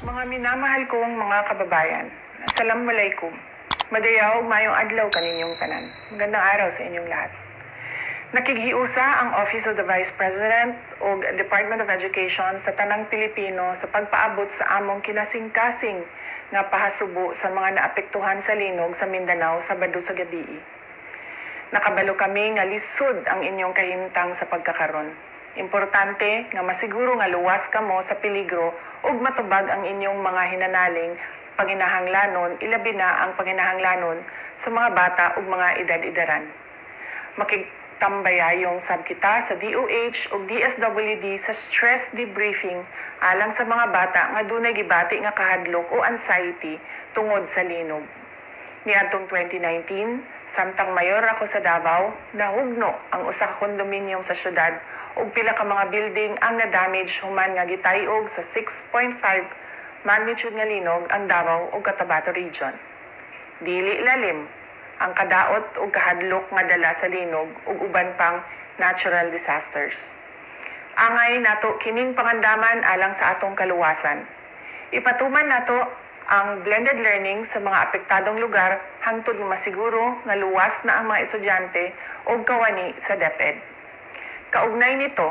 Minamahal kong mga kababayan, Assalamualaikum. Madayaw, mayong adlaw kaninyong tanan. Magandang araw sa inyong lahat. Nakighiusa ang Office of the Vice President o Department of Education sa tanang Pilipino sa pagpaabot sa among kinasing-kasing nga pahasubo sa mga naapektuhan sa linog sa Mindanao sa Bado sa gabi. Nakabalo kami nga lisod ang inyong kahimtang sa pagkakaron. Importante nga masiguro nga luwas kamo sa peligro ug matubag ang inyong mga hinanaling panginahanglanon ilabi na ang panginahanglanon sa mga bata ug mga edad-edaran. Makigtambayayong sab kita sa DOH ug DSWD sa stress debriefing alang sa mga bata nga dunay gibati nga kahadlok o anxiety tungod sa linog. Niadtong 2019, samtang mayor ako sa Davao, nahugno ang usa ka kondominium sa syudad ug pila ka mga building ang na-damage human nga gitayog sa 6.5 magnitude nga linog ang Davao ug Cotabato Region. Dili lalim ang kadaot ug kahadlok nga dala sa linog ug uban pang natural disasters. Angay nato kining pangandaman alang sa atong kaluwasan. Ipatuman nato ang blended learning sa mga apektadong lugar hangtod masiguro nga luwas na ang mga estudyante o kawani sa DepEd. Kaugnay nito,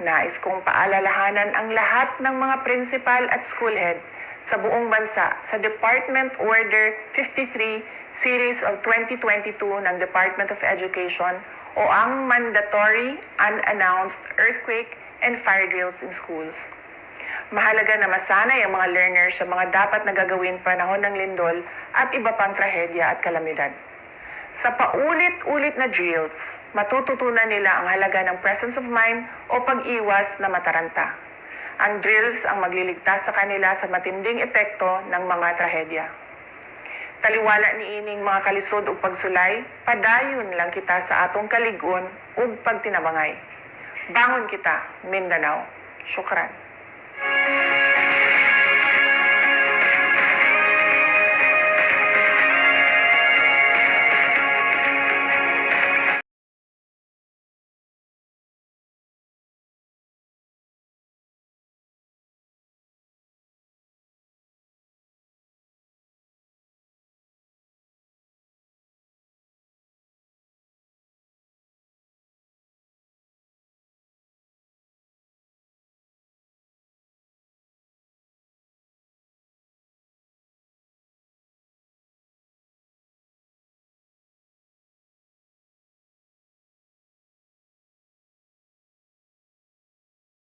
nais kong paalalahanan ang lahat ng mga principal at school head sa buong bansa sa Department Order 53 Series of 2022 ng Department of Education o ang mandatory unannounced earthquake and fire drills in schools. Mahalaga na masanay ang mga learners sa mga dapat na gagawin panahon ng lindol at iba pang trahedya at kalamidad. Sa paulit-ulit na drills, matututunan nila ang halaga ng presence of mind o pag-iwas na mataranta. Ang drills ang magliligtas sa kanila sa matinding epekto ng mga trahedya. Taliwala ni ining mga kalisod ug pagsulay, padayon lang kita sa atong kaligon ug pagtinabangay. Bangon kita, Mindanao. Syukran. Thank you.